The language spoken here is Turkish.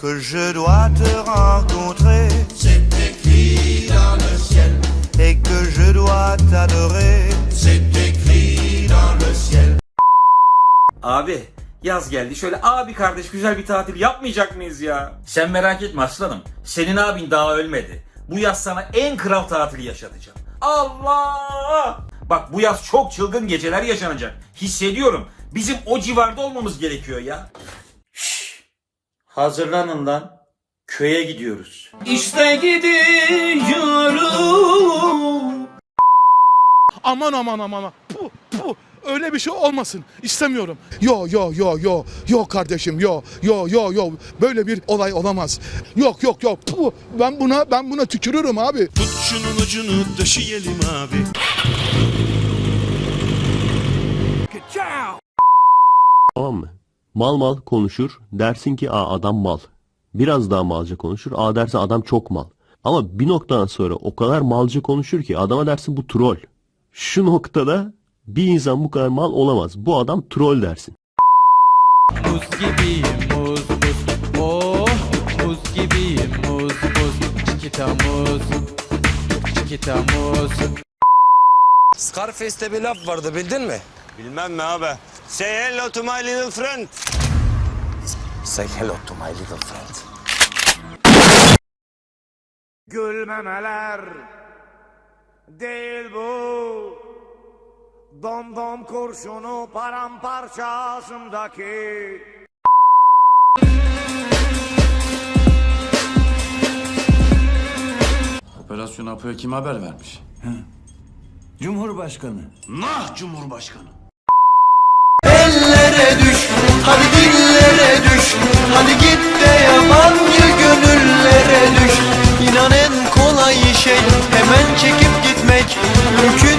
que je dois te rencontrer. C'est écrit dans le ciel. Et que je dois t'adorer. C'est écrit dans le ciel. Abi yaz geldi. Şöyle abi kardeş güzel bir tatil yapmayacak mıyız ya? Sen merak etme aslanım. Senin abin daha ölmedi. Bu yaz sana en kral tatili yaşatacağım. Allah! Bak bu yaz çok çılgın geceler yaşanacak. Hissediyorum. Bizim o civarda olmamız gerekiyor ya. Hazırlanın lan. Köye gidiyoruz. İşte gidiyorum. Aman aman aman aman. Puh, puh. Öyle bir şey olmasın. İstemiyorum. Yo yo yo yo. Yo kardeşim yo yo yo yo. Böyle bir olay olamaz. Yok yok yok. Puh. Ben buna ben buna tükürürüm abi. Tut şunun ucunu döşeyelim abi. Mal mal konuşur. Dersin ki aa adam mal. Biraz daha malca konuşur. Aa dersin adam çok mal. Ama bir noktadan sonra o kadar malca konuşur ki adama dersin bu troll. Şu noktada bir insan bu kadar mal olamaz. Bu adam troll dersin. Muz gibiyim muz muz Oh muz gibiyim muz muz Çikita muz Çikita muz Scarface'te bir laf vardı bildin mi? Bilmem mi abi? Say hello to my little friend. Say hello to my little friend. Gülmemeler değil bu. Dom dom kurşunu paramparça ağzımdaki. Operasyon Apo'ya kim haber vermiş? Cumhurbaşkanı. Nah Cumhurbaşkanı. Ellere düş, hadi dillere düş. Hadi git de yabancı gönüllere düş. İnan en kolay şey hemen çekip gitmek. Mümkün